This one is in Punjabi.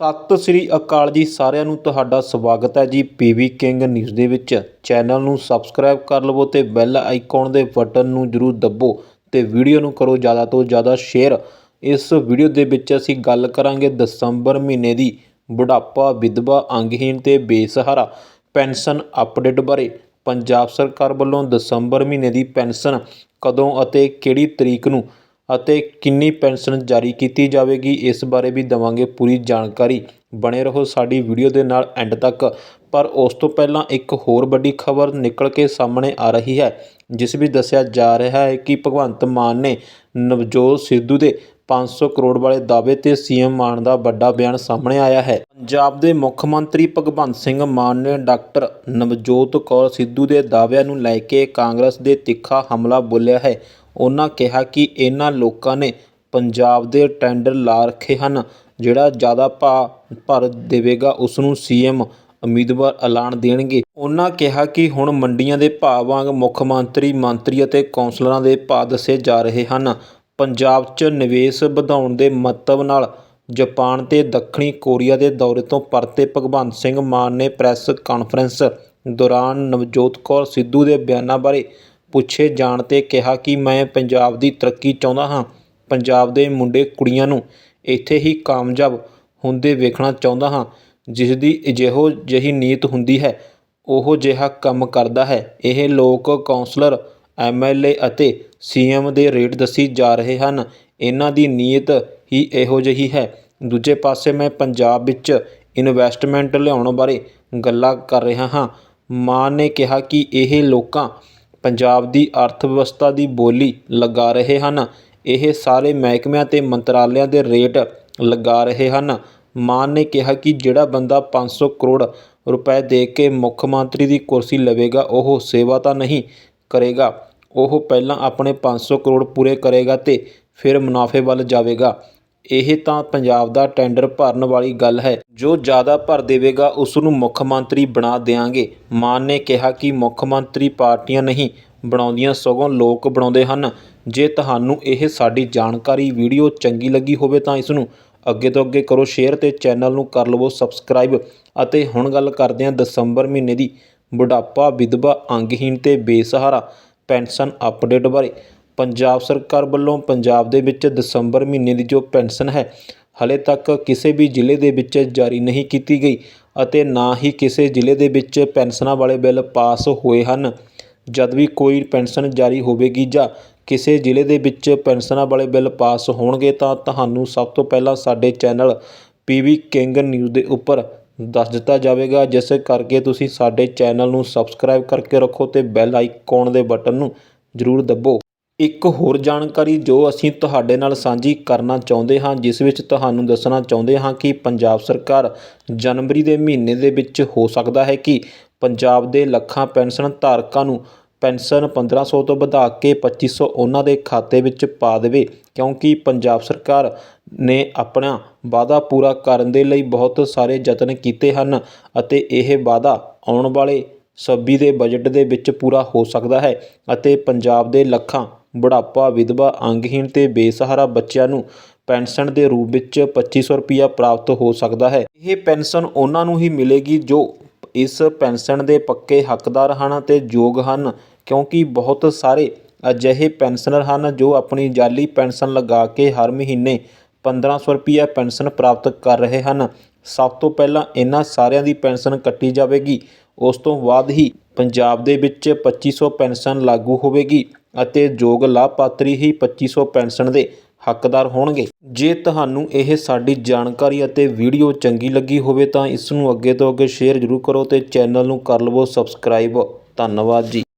ਸਤਿ ਸ੍ਰੀ ਅਕਾਲ ਜੀ ਸਾਰਿਆਂ ਨੂੰ ਤੁਹਾਡਾ ਸਵਾਗਤ ਹੈ ਜੀ ਪੀਵੀ ਕਿੰਗ ਨਿਊਜ਼ ਦੇ ਵਿੱਚ। ਚੈਨਲ ਨੂੰ ਸਬਸਕ੍ਰਾਈਬ ਕਰ ਲਵੋ ਤੇ ਬੈਲ ਆਈਕਨ ਦੇ ਬਟਨ ਨੂੰ ਜਰੂਰ ਦੱਬੋ ਤੇ ਵੀਡੀਓ ਨੂੰ ਕਰੋ ਜ਼ਿਆਦਾ ਤੋਂ ਜ਼ਿਆਦਾ ਸ਼ੇਅਰ। ਇਸ ਵੀਡੀਓ ਦੇ ਵਿੱਚ ਅਸੀਂ ਗੱਲ ਕਰਾਂਗੇ ਦਸੰਬਰ ਮਹੀਨੇ ਦੀ ਬੁਢਾਪਾ, ਵਿਧਵਾ, ਅੰਗਹੀਣ ਤੇ ਬੇਸਹਾਰਾ ਪੈਨਸ਼ਨ ਅਪਡੇਟ ਬਾਰੇ। ਪੰਜਾਬ ਸਰਕਾਰ ਵੱਲੋਂ ਦਸੰਬਰ ਮਹੀਨੇ ਦੀ ਪੈਨਸ਼ਨ ਕਦੋਂ ਅਤੇ ਕਿਹੜੀ ਤਰੀਕ ਨੂੰ ਅਤੇ ਕਿੰਨੀ ਪੈਨਸ਼ਨ ਜਾਰੀ ਕੀਤੀ ਜਾਵੇਗੀ, ਇਸ ਬਾਰੇ ਵੀ ਦੇਵਾਂਗੇ ਪੂਰੀ ਜਾਣਕਾਰੀ। ਬਣੇ ਰਹੋ ਸਾਡੀ ਵੀਡੀਓ ਦੇ ਨਾਲ ਐਂਡ ਤੱਕ। ਪਰ ਉਸ ਤੋਂ ਪਹਿਲਾਂ ਇੱਕ ਹੋਰ ਵੱਡੀ ਖਬਰ ਨਿਕਲ ਕੇ ਸਾਹਮਣੇ ਆ ਰਹੀ ਹੈ, ਜਿਸ ਵਿੱਚ ਦੱਸਿਆ ਜਾ ਰਿਹਾ ਹੈ ਕਿ ਭਗਵੰਤ ਮਾਨ ਨੇ ਨਵਜੋਤ ਸਿੱਧੂ ਦੇ 500 ਕਰੋੜ ਵਾਲੇ ਦਾਅਵੇ ਤੇ ਸੀਐਮ ਮਾਨ ਦਾ ਵੱਡਾ ਬਿਆਨ ਸਾਹਮਣੇ ਆਇਆ ਹੈ। ਪੰਜਾਬ ਦੇ ਮੁੱਖ ਮੰਤਰੀ ਭਗਵੰਤ ਸਿੰਘ ਮਾਨ ਨੇ ਡਾਕਟਰ ਨਵਜੋਤ ਕੌਰ ਸਿੱਧੂ ਦੇ ਦਾਅਵਿਆਂ ਨੂੰ ਲੈ ਕੇ ਕਾਂਗਰਸ ਦੇ ਤਿੱਖਾ ਹਮਲਾ ਬੋਲਿਆ ਹੈ। ਉਹਨਾਂ ਕਿਹਾ ਕਿ ਇਹਨਾਂ ਲੋਕਾਂ ਨੇ ਪੰਜਾਬ ਦੇ ਟੈਂਡਰ ਲਾ ਰੱਖੇ ਹਨ, ਜਿਹੜਾ ਜ਼ਿਆਦਾ ਭਾਅ ਭਰ ਦੇਵੇਗਾ ਉਸ ਨੂੰ ਸੀਐਮ ਉਮੀਦਵਾਰ ਐਲਾਨ ਦੇਣਗੇ। ਉਹਨਾਂ ਕਿਹਾ ਕਿ ਹੁਣ ਮੰਡੀਆਂ ਦੇ ਭਾਅ ਵਾਂਗ ਮੁੱਖ ਮੰਤਰੀ ਮੰਤਰੀ ਅਤੇ ਕੌਂਸਲਰਾਂ ਦੇ ਭਾਅ ਦੱਸੇ ਜਾ ਰਹੇ ਹਨ। ਪੰਜਾਬ 'ਚ ਨਿਵੇਸ਼ ਵਧਾਉਣ ਦੇ ਮਹੱਤਵ ਨਾਲ ਜਾਪਾਨ ਤੇ ਦੱਖਣੀ ਕੋਰੀਆ ਦੇ ਦੌਰੇ ਤੋਂ ਪਰਤੇ ਭਗਵੰਤ ਸਿੰਘ ਮਾਨ ਨੇ ਪ੍ਰੈਸ ਕਾਨਫਰੰਸ ਦੌਰਾਨ ਨਵਜੋਤ ਕੌਰ ਸਿੱਧੂ ਦੇ ਬਿਆਨਾਂ ਬਾਰੇ ਪੁੱਛੇ ਜਾਣ ਤੇ ਕਿਹਾ ਕਿ ਮੈਂ ਪੰਜਾਬ ਦੀ ਤਰੱਕੀ ਚਾਹੁੰਦਾ ਹਾਂ। ਪੰਜਾਬ ਦੇ ਮੁੰਡੇ ਕੁੜੀਆਂ ਨੂੰ ਇੱਥੇ ਹੀ ਕਾਮਯਾਬ ਹੁੰਦੇ ਵੇਖਣਾ ਚਾਹੁੰਦਾ ਹਾਂ। ਜਿਸ ਦੀ ਜਿਹੋ ਜਿਹੀ ਨੀਤ ਹੁੰਦੀ ਹੈ, ਉਹੋ ਜਿਹਾ ਕੰਮ ਕਰਦਾ ਹੈ। ਇਹ ਲੋਕ ਕੌਂਸਲਰ ਐਮਐਲਏ ਅਤੇ ਸੀਐਮ ਦੇ ਰੇਟ ਦੱਸੀ ਜਾ ਰਹੇ ਹਨ। ਇਹਨਾਂ ਦੀ ਨੀਅਤ ਹੀ ਇਹੋ ਜਿਹੀ ਹੈ। ਦੂਜੇ ਪਾਸੇ ਮੈਂ ਪੰਜਾਬ ਵਿੱਚ ਇਨਵੈਸਟਮੈਂਟ ਲਿਆਉਣ ਬਾਰੇ ਗੱਲਾਂ ਕਰ ਰਿਹਾ ਹਾਂ। ਮਾਨ ਨੇ ਕਿਹਾ ਕਿ ਇਹ ਲੋਕਾਂ ਪੰਜਾਬ ਦੀ ਅਰਥ ਵਿਵਸਥਾ ਦੀ ਬੋਲੀ ਲਗਾ ਰਹੇ ਹਨ। ਇਹ ਸਾਰੇ ਮਹਿਕਮਿਆਂ ਅਤੇ ਮੰਤਰਾਲਿਆਂ ਦੇ ਰੇਟ ਲਗਾ ਰਹੇ ਹਨ। ਮਾਨ ਨੇ ਕਿਹਾ ਕਿ ਜਿਹੜਾ ਬੰਦਾ ਪੰਜ ਸੌ ਕਰੋੜ ਰੁਪਏ ਦੇ ਕੇ ਮੁੱਖ ਮੰਤਰੀ ਦੀ ਕੁਰਸੀ ਲਵੇਗਾ, ਉਹ ਸੇਵਾ ਤਾਂ ਨਹੀਂ ਕਰੇਗਾ। ਉਹ ਪਹਿਲਾਂ ਆਪਣੇ ਪੰਜ ਸੌ ਕਰੋੜ ਪੂਰੇ ਕਰੇਗਾ ਅਤੇ ਫਿਰ ਮੁਨਾਫੇ ਵੱਲ ਜਾਵੇਗਾ। ਇਹ ਤਾਂ ਪੰਜਾਬ ਦਾ ਟੈਂਡਰ ਭਰਨ ਵਾਲੀ ਗੱਲ ਹੈ। ਜੋ ਜ਼ਿਆਦਾ ਭਰ ਦੇਵੇਗਾ ਉਸ ਨੂੰ ਮੁੱਖ ਮੰਤਰੀ ਬਣਾ ਦਿਆਂਗੇ। ਮਾਨ ਨੇ ਕਿਹਾ ਕਿ ਮੁੱਖ ਮੰਤਰੀ ਪਾਰਟੀਆਂ ਨਹੀਂ, ਬਣਾਉਂਦੀਆਂ ਸਗੋਂ ਲੋਕ ਬਣਾਉਂਦੇ ਹਨ। ਜੇ ਤੁਹਾਨੂੰ ਇਹ ਸਾਡੀ ਜਾਣਕਾਰੀ ਵੀਡੀਓ ਚੰਗੀ ਲੱਗੀ ਹੋਵੇ ਤਾਂ ਇਸ ਨੂੰ ਅੱਗੇ ਤੋਂ ਅੱਗੇ ਕਰੋ ਸ਼ੇਅਰ ਤੇ ਚੈਨਲ ਨੂੰ ਕਰ ਲਵੋ ਸਬਸਕ੍ਰਾਈਬ। ਅਤੇ ਹੁਣ ਗੱਲ ਕਰਦੇ ਹਾਂ ਦਸੰਬਰ ਮਹੀਨੇ ਦੀ। ਬੁਢਾਪਾ ਵਿਧਵਾ ਅੰਗਹੀਣ ਤੇ ਬੇਸਹਾਰਾ ਪੈਨਸ਼ਨ ਅਪਡੇਟ ਬਾਰੇ। ਪੰਜਾਬ ਸਰਕਾਰ ਵੱਲੋਂ ਪੰਜਾਬ ਦੇ ਵਿੱਚ ਦਸੰਬਰ ਮਹੀਨੇ ਦੀ ਜੋ ਪੈਨਸ਼ਨ ਹੈ, ਹਾਲੇ ਤੱਕ ਕਿਸੇ ਵੀ ਜ਼ਿਲ੍ਹੇ ਦੇ ਵਿੱਚ ਜਾਰੀ ਨਹੀਂ ਕੀਤੀ ਗਈ ਅਤੇ ਨਾ ਹੀ ਕਿਸੇ ਜ਼ਿਲ੍ਹੇ ਦੇ ਵਿੱਚ ਪੈਨਸ਼ਨਾਂ ਵਾਲੇ ਬਿੱਲ ਪਾਸ ਹੋਏ ਹਨ। ਜਦ ਵੀ ਕੋਈ ਪੈਨਸ਼ਨ ਜਾਰੀ ਹੋਵੇਗੀ ਜਾਂ ਕਿਸੇ ਜ਼ਿਲ੍ਹੇ ਦੇ ਵਿੱਚ ਪੈਨਸ਼ਨਾਂ ਵਾਲੇ ਬਿੱਲ ਪਾਸ ਹੋਣਗੇ ਤਾਂ ਤੁਹਾਨੂੰ ਸਭ ਤੋਂ ਪਹਿਲਾਂ ਸਾਡੇ ਚੈਨਲ ਪੀਵੀ ਕਿੰਗ ਨਿਊਜ਼ ਦੇ ਉੱਪਰ ਦੱਸ ਦਿੱਤਾ ਜਾਵੇਗਾ, ਜਿਸ ਕਰਕੇ ਤੁਸੀਂ ਸਾਡੇ ਚੈਨਲ ਨੂੰ ਸਬਸਕ੍ਰਾਈਬ ਕਰਕੇ ਰੱਖੋ ਤੇ ਬੈਲ ਆਈਕਨ ਦੇ ਬਟਨ ਨੂੰ ਜ਼ਰੂਰ ਦੱਬੋ। ਇੱਕ ਹੋਰ ਜਾਣਕਾਰੀ ਜੋ ਅਸੀਂ ਤੁਹਾਡੇ ਨਾਲ ਸਾਂਝੀ ਕਰਨਾ ਚਾਹੁੰਦੇ ਹਾਂ, ਜਿਸ ਵਿੱਚ ਤੁਹਾਨੂੰ ਦੱਸਣਾ ਚਾਹੁੰਦੇ ਹਾਂ ਕਿ ਪੰਜਾਬ ਸਰਕਾਰ ਜਨਵਰੀ ਦੇ ਮਹੀਨੇ ਦੇ ਵਿੱਚ ਹੋ ਸਕਦਾ ਹੈ ਕਿ ਪੰਜਾਬ ਦੇ ਲੱਖਾਂ ਪੈਨਸ਼ਨ ਧਾਰਕਾਂ ਨੂੰ ਪੈਨਸ਼ਨ 1500 ਤੋਂ ਵਧਾ ਕੇ 2500 ਉਹਨਾਂ ਦੇ ਖਾਤੇ ਵਿੱਚ ਪਾ ਦੇਵੇ, ਕਿਉਂਕਿ ਪੰਜਾਬ ਸਰਕਾਰ ਨੇ ਆਪਣਾ ਵਾਅਦਾ ਪੂਰਾ ਕਰਨ ਦੇ ਲਈ ਬਹੁਤ ਸਾਰੇ ਯਤਨ ਕੀਤੇ ਹਨ ਅਤੇ ਇਹ ਵਾਅਦਾ ਆਉਣ ਵਾਲੇ 26 ਦੇ ਬਜਟ ਦੇ ਵਿੱਚ ਪੂਰਾ ਹੋ ਸਕਦਾ ਹੈ ਅਤੇ ਪੰਜਾਬ ਦੇ ਲੱਖਾਂ ਬੁਢਾਪਾ, ਵਿਧਵਾ, ਅੰਗਹੀਣ ਤੇ ਬੇਸਹਾਰਾ ਬੱਚਿਆਂ ਨੂੰ ਪੈਨਸ਼ਨ ਦੇ ਰੂਪ ਵਿੱਚ 2500 ਰੁਪਇਆ ਪ੍ਰਾਪਤ ਹੋ ਸਕਦਾ ਹੈ। ਇਹ ਪੈਨਸ਼ਨ ਉਹਨਾਂ ਨੂੰ ਹੀ ਮਿਲੇਗੀ ਜੋ ਇਸ ਪੈਨਸ਼ਨ ਦੇ ਪੱਕੇ ਹੱਕਦਾਰ ਹਨ ਤੇ ਯੋਗ ਹਨ, ਕਿਉਂਕਿ ਬਹੁਤ ਸਾਰੇ ਅਜਿਹੇ ਪੈਨਸ਼ਨਰ ਹਨ ਜੋ ਆਪਣੀ ਜਾਲੀ ਪੈਨਸ਼ਨ ਲਗਾ ਕੇ ਹਰ ਮਹੀਨੇ 1500 ਰੁਪਇਆ ਪੈਨਸ਼ਨ ਪ੍ਰਾਪਤ ਕਰ ਰਹੇ ਹਨ। ਸਭ ਤੋਂ ਪਹਿਲਾਂ ਇਹਨਾਂ ਸਾਰਿਆਂ ਦੀ ਪੈਨਸ਼ਨ ਕੱਟੀ ਜਾਵੇਗੀ। ਉਸ ਤੋਂ ਬਾਅਦ ਹੀ ਪੰਜਾਬ ਦੇ ਵਿੱਚ 2500 ਪੈਨਸ਼ਨ ਲਾਗੂ ਹੋਵੇਗੀ। ਅਤੇ ਯੋਗ ਲਾਭਪਾਤਰੀ ਹੀ ਪੱਚੀ ਸੌ ਪੈਨਸ਼ਨ ਦੇ ਹੱਕਦਾਰ ਹੋਣਗੇ। ਜੇ ਤੁਹਾਨੂੰ ਇਹ ਸਾਡੀ ਜਾਣਕਾਰੀ ਅਤੇ ਵੀਡੀਓ ਚੰਗੀ ਲੱਗੀ ਹੋਵੇ ਤਾਂ ਇਸ ਨੂੰ ਅੱਗੇ ਤੋਂ ਅੱਗੇ ਸ਼ੇਅਰ ਜ਼ਰੂਰ ਕਰੋ ਅਤੇ ਚੈਨਲ ਨੂੰ ਕਰ ਲਵੋ ਸਬਸਕ੍ਰਾਈਬ। ਧੰਨਵਾਦ ਜੀ।